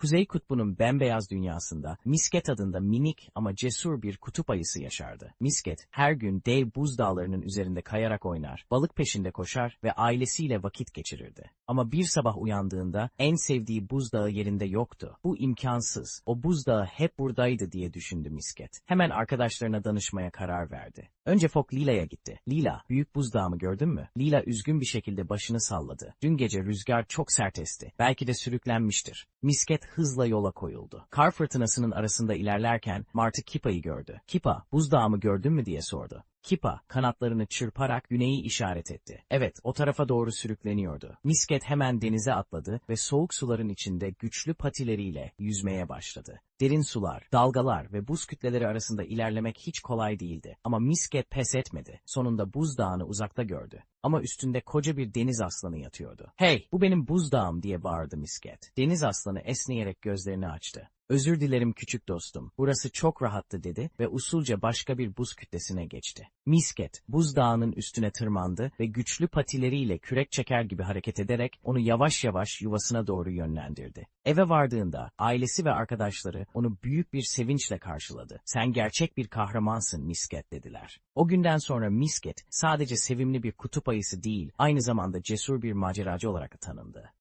Kuzey Kutbu'nun bembeyaz dünyasında Misket adında minik ama cesur bir kutup ayısı yaşardı. Misket her gün dev buz dağlarının üzerinde kayarak oynar, balık peşinde koşar ve ailesiyle vakit geçirirdi. Ama bir sabah uyandığında en sevdiği buzdağı yerinde yoktu. Bu imkansız. O buzdağı hep buradaydı diye düşündü Misket. Hemen arkadaşlarına danışmaya karar verdi. Önce Fok Lila'ya gitti. Lila, büyük buzdağımı gördün mü? Lila üzgün bir şekilde başını salladı. Dün gece rüzgar çok sert esti. Belki de sürüklenmiştir. Misket hızla yola koyuldu. Kar fırtınasının arasında ilerlerken Martı Kipa'yı gördü. Kipa, buzdağımı gördün mü diye sordu. Kipa, kanatlarını çırparak güneyi işaret etti. Evet, o tarafa doğru sürükleniyordu. Misket hemen denize atladı ve soğuk suların içinde güçlü patileriyle yüzmeye başladı. Derin sular, dalgalar ve buz kütleleri arasında ilerlemek hiç kolay değildi. Ama Misket pes etmedi. Sonunda buzdağını uzakta gördü. Ama üstünde koca bir deniz aslanı yatıyordu. Hey, bu benim buzdağım diye bağırdı Misket. Deniz aslanı esneyerek gözlerini açtı. Özür dilerim küçük dostum. Burası çok rahattı dedi ve usulca başka bir buz kütlesine geçti. Misket, buzdağının üstüne tırmandı ve güçlü patileriyle kürek çeker gibi hareket ederek onu yavaş yavaş yuvasına doğru yönlendirdi. Eve vardığında ailesi ve arkadaşları onu büyük bir sevinçle karşıladı. Sen gerçek bir kahramansın Misket dediler. O günden sonra Misket sadece sevimli bir kutup ayısı değil, aynı zamanda cesur bir maceracı olarak tanındı.